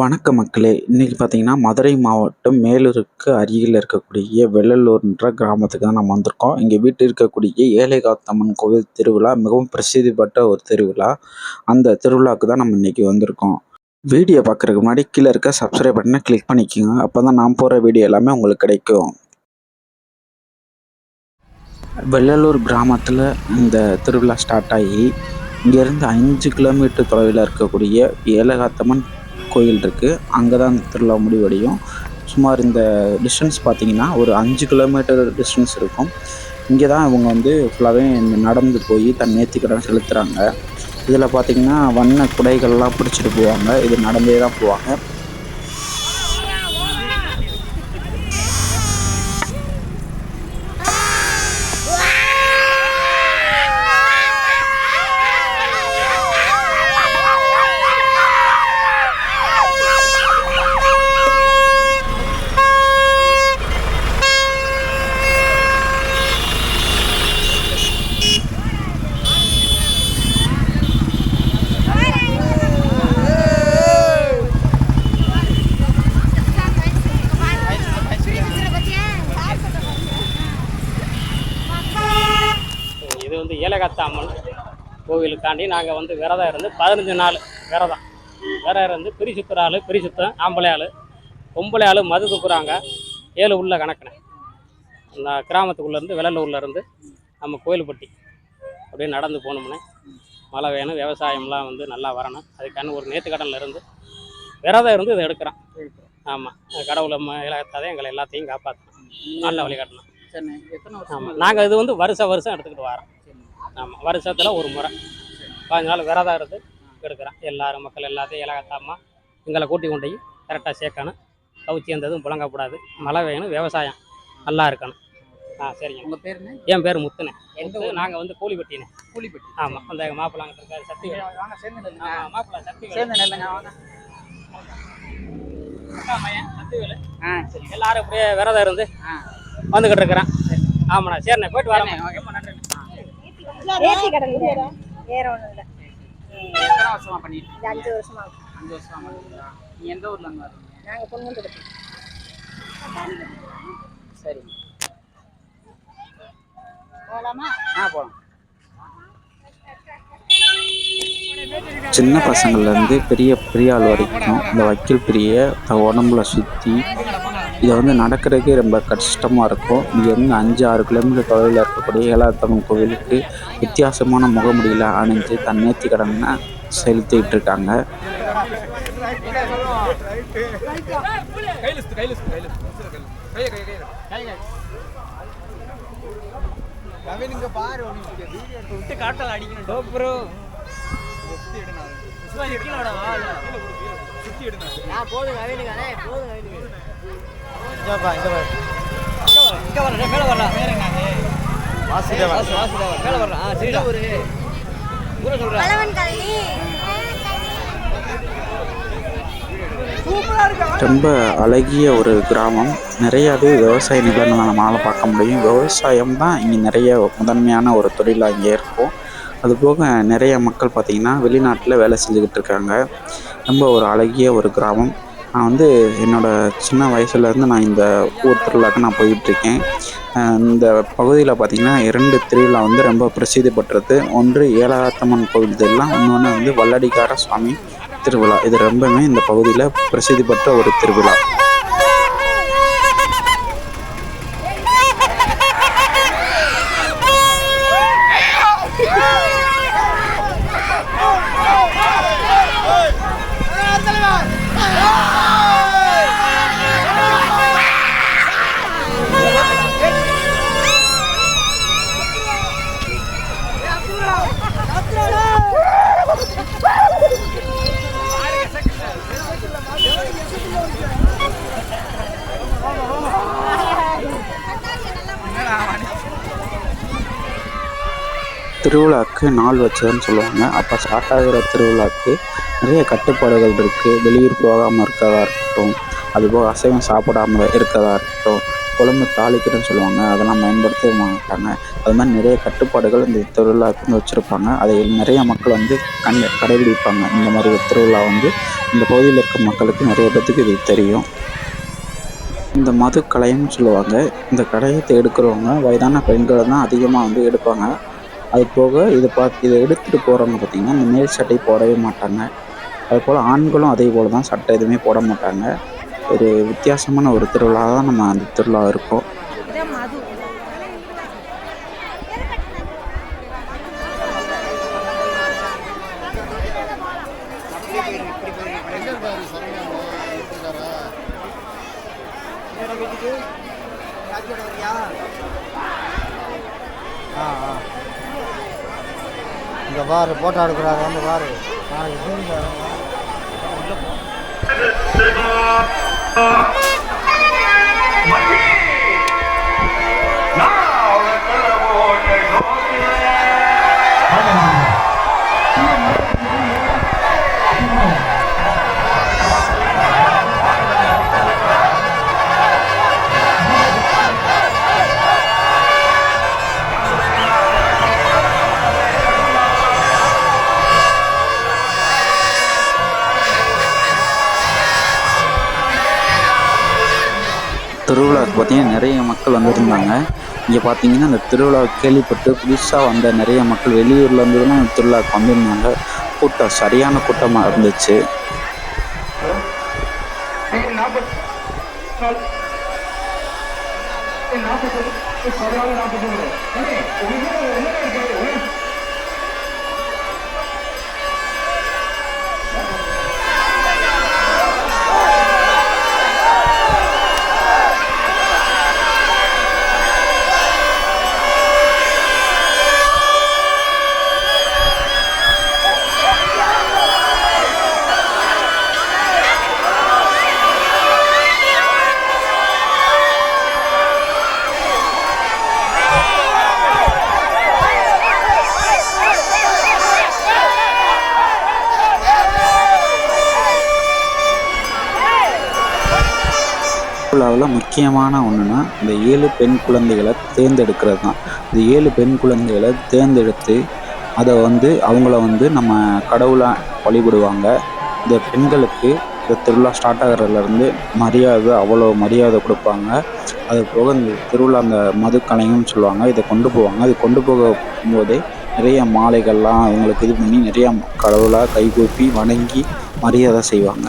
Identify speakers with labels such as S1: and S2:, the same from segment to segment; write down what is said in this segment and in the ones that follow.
S1: வணக்கம் மக்களே இன்றைக்கி பார்த்தீங்கன்னா மதுரை மாவட்டம் மேலூருக்கு அருகில் இருக்கக்கூடிய வெள்ளலூர்ன்ற கிராமத்துக்கு தான் நம்ம வந்திருக்கோம். இங்கே வீட்டில் இருக்கக்கூடிய ஏழைகாத்தம்மன் கோவில் திருவிழா மிகவும் பிரசித்தி பெற்ற ஒரு திருவிழா. அந்த திருவிழாவுக்கு தான் நம்ம இன்றைக்கி வந்திருக்கோம். வீடியோ பார்க்குறதுக்கு முன்னாடி கீழே இருக்க சப்ஸ்கிரைப் பட்டனை கிளிக் பண்ணிக்கோங்க. அப்போ தான் நான் போகிற வீடியோ எல்லாமே உங்களுக்கு கிடைக்கும். வெள்ளலூர் கிராமத்தில் இந்த திருவிழா ஸ்டார்ட் ஆகி இங்கேருந்து அஞ்சு கிலோமீட்டர் தொலைவில் இருக்கக்கூடிய ஏலகாத்தம்மன் கோயில் இருக்குது அங்கே தான் திருவிழா முடிவடையும் சுமார் இந்த டிஸ்டன்ஸ் பார்த்தீங்கன்னா ஒரு அஞ்சு கிலோமீட்டர் டிஸ்டன்ஸ் இருக்கும். இங்கே தான் இவங்க வந்து ஃபுல்லாகவே நடந்து போய் தன் நேர்த்திக்கடன் செலுத்துகிறாங்க இதில் பார்த்தீங்கன்னா வண்ண குடைகள்லாம் பிடிச்சிட்டு போவாங்க. இது நடந்தே தான் போவாங்க.
S2: அம்மன் கோவிலுக்காண்டி நாங்கள் வந்து விரதம் இருந்து பதினஞ்சு நாள் விரதம். விரதம் இருந்து பிரி சுத்துற ஆள் பிரி சுத்தம் ஆம்பளை ஆள் பொம்பளை ஆள் மது துப்புறாங்க ஏழு உள்ள கணக்குனே. அந்த கிராமத்துக்குள்ளேருந்து வெள்ளலூர்ல இருந்து நம்ம கோயில்பட்டி அப்படியே நடந்து போகணும்னே மழை வேணும் விவசாயம்லாம் வந்து நல்லா வரணும். அதுக்கான ஒரு நேர்த்திக்கடனில் இருந்து விரதம் இருந்து இதை எடுக்கிறோம். ஆமாம் கடவுளை இலகத்தாதே எங்களை எல்லாத்தையும் காப்பாற்றணும் நல்ல வழி காட்டணும்
S3: சரிண்ணே எத்தனை வருஷம்
S2: ஆமாம் நாங்கள் இது வந்து வருஷம் வருஷம் எடுத்துக்கிட்டு வரோம். ஆமாம் வருஷத்தில் ஒரு முறை. பதினஞ்சு நாள் விரதம் இருந்து எடுக்கிறோம் எல்லாரும் மக்கள் எல்லாத்தையும் இலகத்தாமா எங்களை கூட்டி கொண்டு போய் கரெக்டாக சேர்க்கணும். கவுச்சி எந்ததும் புழங்கக்கூடாது. மழை வேணும் விவசாயம் நல்லா இருக்கணும். ஆ சரிங்க.
S3: உங்க பேருண்ணே
S2: என் பேர் முத்துனே.
S3: எந்த
S2: நாங்கள் வந்து கூலிப்பட்டினே
S3: கூலிப்பட்டி
S2: ஆமாம் அந்த மாப்பிள்ளாங்க இருக்காரு சக்தி
S3: வாங்க சேர்ந்து
S2: மாப்பிள்ளை சக்தி
S3: சேர்ந்து நில்லுங்க வாங்க. ஆ சரி
S2: எல்லாரும் இப்படியே விரதம் இருந்து வந்துக்கிட்டு இருக்கிறேன். ஆமாண்ணா சரிண்ணே போயிட்டு வரேன்
S4: ஏத்தி கடன் வேற ஒண்ணும் இல்ல.
S3: எத்தனை வருஷமா பண்ணிட்டு
S4: அஞ்சு வருஷமா.
S3: அஞ்சு வருஷமா பண்ணுறீங்களா நீ எந்த ஊர்ல இருந்து வரீங்க? சரி.
S4: போலாமா?
S3: ஆ போகலாம்
S1: சின்ன பசங்கள்லேருந்து பெரிய பெரிய ஆள் வரைக்கும் இந்த வக்கீல் பிரிய உடம்புல சுற்றி இதை வந்து நடக்கிறதுக்கே ரொம்ப கஷ்டமாக இருக்கும். இங்கேருந்து அஞ்சு ஆறு கிலோமீட்டர் தொலைவில் இருக்கக்கூடிய ஏலாத்தம்மன் கோவிலுக்கு வித்தியாசமான முகமுடியில் அணிஞ்சு தன் நேர்த்தி கடனை செலுத்திட்டு இருக்காங்க.
S3: விட்டு போதும் கவினுங்க போதும் கவினுங்க இங்க வர மேல வரலாம். வேற என்ன வாசுதேவா வாசுதேவா மேல வரலாம். ஆ சரிடா. ஒரு ஊரை. சொல்றேன்
S4: பழவன் கல்வி.
S1: ரொம்ப அழகிய ஒரு கிராமம். நிறையாவே விவசாய நிலங்களை நம்மளால் பார்க்க முடியும். விவசாயம் தான் இங்கே நிறைய முதன்மையான ஒரு தொழிலாக இங்கே இருக்கும். அதுபோக நிறைய மக்கள் பார்த்திங்கன்னா வெளிநாட்டில் வேலை செஞ்சுக்கிட்டு இருக்காங்க. ரொம்ப ஒரு அழகிய ஒரு கிராமம். நான் வந்து என்னோடய சின்ன வயசுலேருந்து நான் இந்த ஊர் திருவிழாக்கு நான் போயிட்டுருக்கேன். இந்த பகுதியில் பார்த்திங்கன்னா இரண்டு திருவிழா வந்து ரொம்ப பிரசித்தி பெற்றது. ஒன்று ஏலாத்தம்மன் கோவில் திருவிழா இன்னொன்று வந்து வல்லடிக்கார சுவாமி திருவிழா. இது ரொம்பவுமே இந்த பகுதியில் பிரசித்தி பெற்ற ஒரு திருவிழா. திருவிழாக்கு நாள் வச்சதுன்னு சொல்லுவாங்க. அப்போ ஸ்டார்ட் ஆகிற திருவிழாக்கு நிறைய கட்டுப்பாடுகள் இருக்குது வெளியூர் போகாமல் இருக்கிறதா இருக்கட்டும் அதுபோக அசைவம் சாப்பிடாம இருக்கிறதா இருக்கட்டும் குழம்பு தாளிக்கிறதுன்னு சொல்லுவாங்க. அதெல்லாம் பயன்படுத்தவே மாட்டாங்க. அது மாதிரி நிறைய கட்டுப்பாடுகள் இந்த திருவிழாவுக்கு வந்து வச்சுருப்பாங்க. அதை நிறைய மக்கள் வந்து கண் கடைபிடிப்பாங்க. இந்த மாதிரி ஒரு திருவிழா வந்து இந்த பகுதியில் இருக்க மக்களுக்கு நிறைய பேர்த்துக்கு இது தெரியும். இந்த மது கலையம்னு சொல்லுவாங்க. இந்த கடையத்தை எடுக்கிறவங்க வயதான பெண்களை தான் அதிகமாக வந்து எடுப்பாங்க. அது போக இதை பார்த்து இதை எடுத்துகிட்டு போகிறவங்க பார்த்திங்கன்னா இந்த மேல் சட்டை போடவே மாட்டாங்க. அதுபோல் ஆண்களும் அதே போல் தான் சட்டை எதுவுமே போட மாட்டாங்க. ஒரு வித்தியாசமான ஒரு திருவிழா தான் நம்ம அந்த திருவிழா இருக்கும்.
S5: ஆ ஆ. இந்த பாரு போட்டோ எடுக்கிறாங்க வந்து பாரு. நாளைக்கு
S1: பார்த்தீங்கன்னா நிறைய மக்கள் வந்திருந்தாங்க. இங்கே பார்த்தீங்கன்னா அந்த திருவிழா கேள்விப்பட்டு புதுசாக வந்த நிறைய மக்கள் வெளியூர்லேருந்துலாம் இந்த திருவிழாவுக்கு வந்திருந்தாங்க. கூட்டம் சரியான கூட்டமாக இருந்துச்சு. திருவிழாவில் முக்கியமான ஒன்றுன்னா இந்த ஏழு பெண் குழந்தைகளை தேர்ந்தெடுக்கிறது தான். இந்த ஏழு பெண் குழந்தைகளை தேர்ந்தெடுத்து அதை வந்து அவங்கள வந்து நம்ம கடவுளாக வழிபடுவாங்க. இந்த பெண்களுக்கு இந்த திருவிழா ஸ்டார்ட் ஆகிறதுலேருந்து மரியாதை அவ்வளோ மரியாதை கொடுப்பாங்க. அது போக இந்த திருவிழா அந்த மதுக்கலைன்னு சொல்லுவாங்க இதை கொண்டு போவாங்க. அது கொண்டு போகும்போதே நிறைய மாலைகள்லாம் அவங்களுக்கு இது பண்ணி நிறையா கடவுளாக கைகூப்பி வணங்கி மரியாதை செய்வாங்க.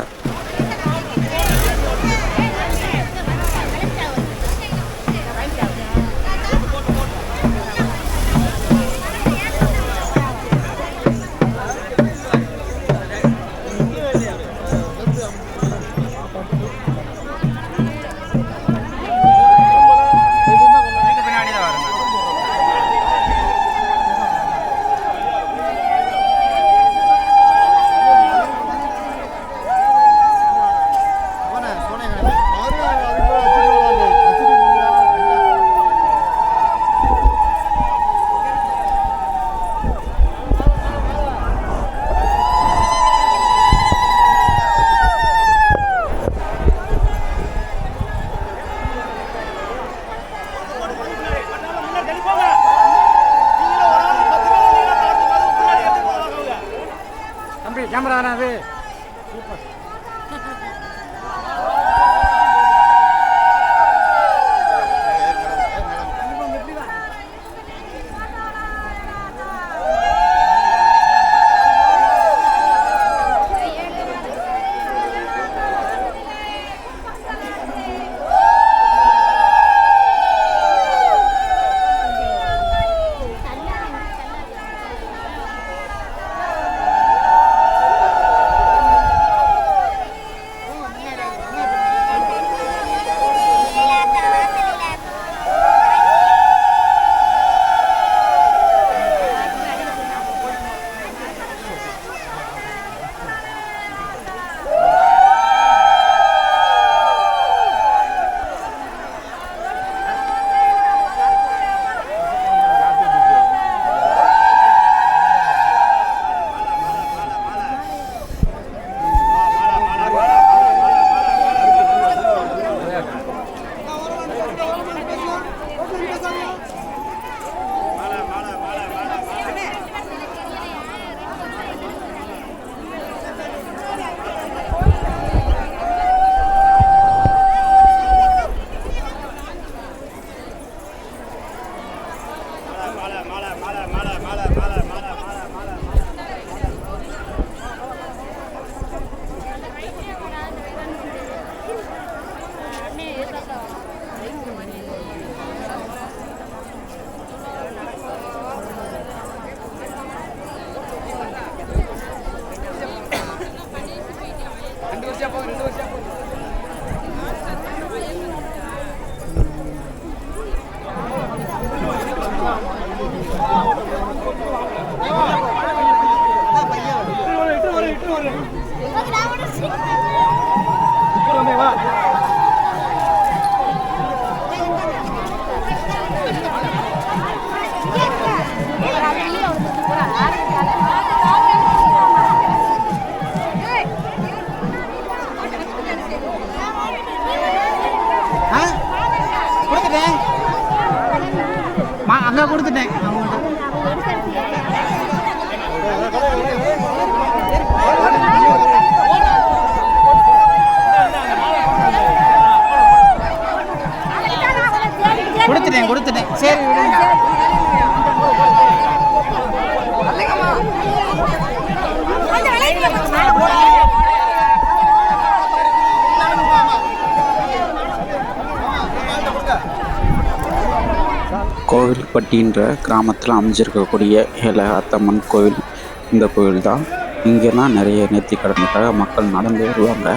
S6: ஆ மா கொடுத்துட்டேன்.
S1: கோவில்பட்டின்ற கிராமத்தில் அமைஞ்சிருக்கக்கூடிய ஏலகாத்தம்மன் கோவில். இந்த கோவில் தான் இங்கெல்லாம் நிறைய நேர்த்தி கடனுக்காக மக்கள் நடந்து வருவாங்க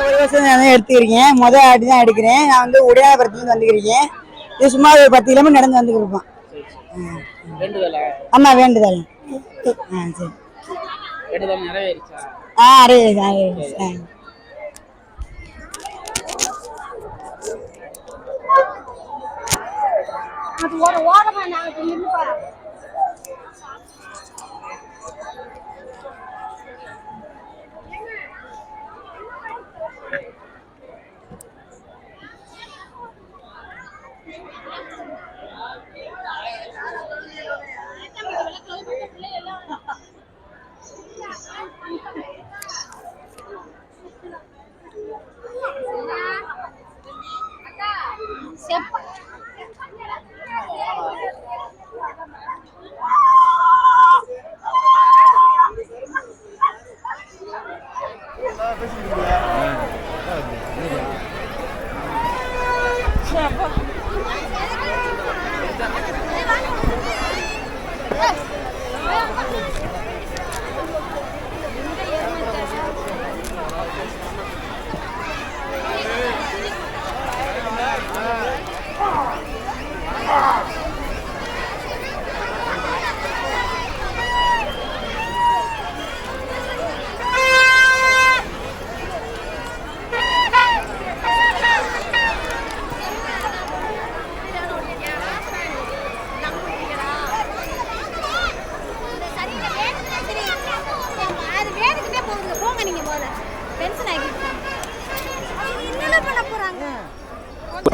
S7: ஒரு வருஷம் நான் தான் எடுத்துக்கிறேன் முதல் ஆட்டி தான் எடுக்கிறேன். நான் வந்து உடையாபுரத்துலேருந்து வந்துக்கிறேன் இது சும்மா ஒரு பத்து கிலோமீட்டர் நடந்து
S8: வேண்டுதல
S7: ஆமா வேண்டுதல். ஆ சரி.
S8: நிறைவேறிச்சா?
S7: ஆ அரே அரே ஆ.
S4: அது ஒரு ஓரமா நாங்க நின்று செப்ப Oh,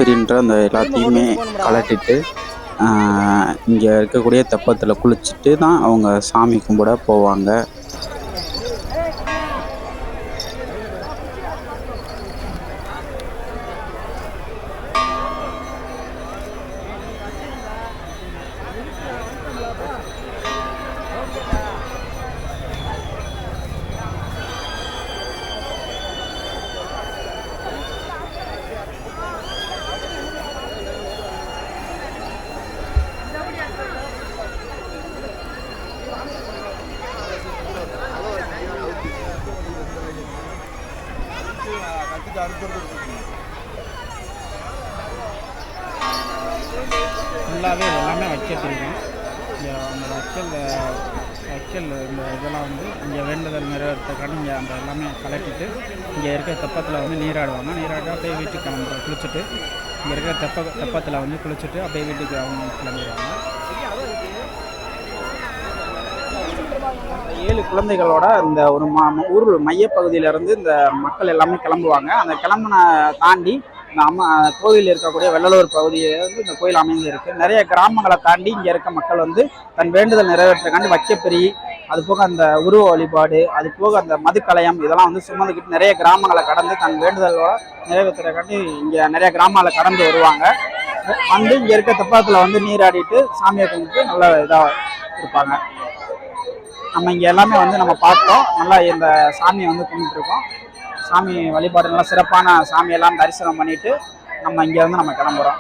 S1: அப்படின்ற அந்த எல்லாத்தையுமே கலட்டிட்டு இங்கே இருக்கக்கூடிய தெப்பத்தில் குளிச்சுட்டு தான் அவங்க சாமி கும்பிட போவாங்க.
S6: ஃபுல்லாகவே எல்லாமே வச்சிருக்கோம் இங்கே அந்த வைக்கல் வைக்கல் இந்த இதெல்லாம் வந்து இங்கே வேண்டுதல் நிறைவேறத்துக்கான இங்கே அந்த எல்லாமே கலக்கிட்டு இங்கே இருக்க தெப்பத்தில் வந்து நீராடுவாங்க. நீராடி அப்படியே வீட்டுக்கு கிளம்புற குளிச்சுட்டு இங்கே இருக்கிற தெப்ப தெப்பத்தில் வந்து குளிச்சுட்டு அப்படியே வீட்டுக்கு அவங்க கிளம்பிடுவாங்க.
S9: ஏழு குழந்தைகளோட இந்த ஒரு மா ஊர் மையப்பகுதியிலேருந்து இந்த மக்கள் எல்லாமே கிளம்புவாங்க. அந்த கிளம்புன தாண்டி இந்த அம்மா கோவில் இருக்கக்கூடிய வெள்ளலூர் பகுதியில் வந்து இந்த கோயில் அமைந்துருக்கு நிறைய கிராமங்களை தாண்டி இங்கே இருக்க மக்கள் வந்து தன் வேண்டுதல் நிறைவேற்றக்காண்டி வைக்கப்பெரி அது போக அந்த உருவ வழிபாடு அது போக அந்த மதுக்கலயம் இதெல்லாம் வந்து சுமந்துக்கிட்டு நிறைய கிராமங்களை கடந்து தன் வேண்டுதலோட நிறைவேற்றுறக்காண்டி இங்கே நிறைய கிராமங்களை கடந்து வருவாங்க. வந்து இங்கே இருக்க தெப்பத்தில் வந்து நீராடிட்டு சாமியை கும்பிட்டு நல்ல இதாக இருப்பாங்க. நம்ம இங்கே எல்லாமே வந்து நம்ம பார்த்தோம். நல்லா இந்த சாமியை வந்து கும்பிட்டுருக்கோம். சாமி வழிபாடு நல்லா சிறப்பான சாமியெல்லாம் தரிசனம் பண்ணிட்டு நம்ம இங்கேருந்து நம்ம கிளம்புறோம்.